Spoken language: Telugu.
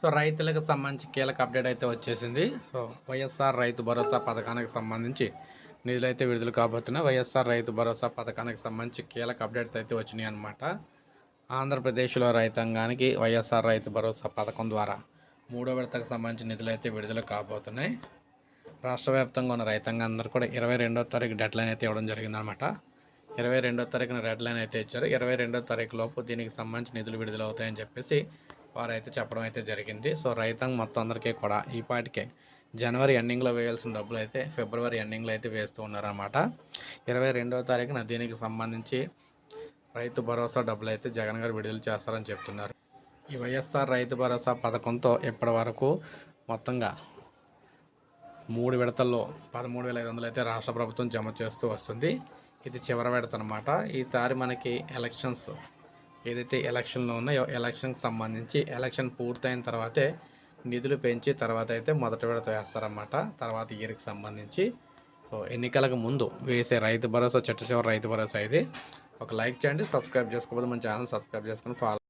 సో రైతులకు సంబంధించి కీలక అప్డేట్ అయితే వచ్చేసింది. సో వైఎస్ఆర్ రైతు భరోసా పథకానికి సంబంధించి నిధులు అయితే విడుదల కాబోతున్నాయి. వైఎస్ఆర్ రైతు భరోసా పథకానికి సంబంధించి కీలక అప్డేట్స్ అయితే వచ్చినాయి అనమాట ఆంధ్రప్రదేశ్లో రైతాంగానికి వైఎస్ఆర్ రైతు భరోసా పథకం ద్వారా మూడో విడతకు సంబంధించి నిధులు అయితే విడుదల కాబోతున్నాయి. రాష్ట్ర వ్యాప్తంగా ఉన్న రైతాంగం అందరూ కూడా ఇరవై రెండో తారీఖు డెడ్ లైన్ అయితే ఇవ్వడం జరిగిందనమాట ఇరవై రెండో తారీఖున రెడ్ లైన్ అయితే ఇచ్చారు. ఇరవై రెండో తారీఖు లోపు దీనికి సంబంధించి నిధులు విడుదల అవుతాయని చెప్పేసి వారు అయితే చెప్పడం అయితే జరిగింది. సో రైతాంగం మొత్తం అందరికీ కూడా ఈ పాటికే జనవరి ఎండింగ్లో వేయాల్సిన డబ్బులు అయితే ఫిబ్రవరి ఎండింగ్లో అయితే వేస్తూ ఉన్నారన్నమాట. ఇరవై రెండవ తారీఖున దీనికి సంబంధించి రైతు భరోసా డబ్బులు అయితే జగన్ గారు విడుదల చేస్తారని చెప్తున్నారు. ఈ వైఎస్ఆర్ రైతు భరోసా పథకంతో ఇప్పటి వరకు మొత్తంగా మూడు విడతల్లో పదమూడు వేల ఐదు వందలు అయితే రాష్ట్ర ప్రభుత్వం జమ చేస్తూ వస్తుంది. ఇది చివరి విడత అనమాట ఈసారి మనకి ఎలక్షన్స్ ఏదైతే ఎలక్షన్లో ఉన్నాయో ఎలక్షన్కి సంబంధించి ఎలక్షన్ పూర్తయిన తర్వాతే నిధులు పెంచి తర్వాత అయితే మొదటి విడత వేస్తారన్నమాట. తర్వాత ఇయర్కి సంబంధించి. సో ఎన్నికలకు ముందు వేసే రైతు భరోసా చెట్టు రైతు భరోసా ఇది. ఒక లైక్ చేయండి సబ్స్క్రైబ్ చేసుకోకపోతే మన ఛానల్ సబ్స్క్రైబ్ చేసుకొని ఫాలో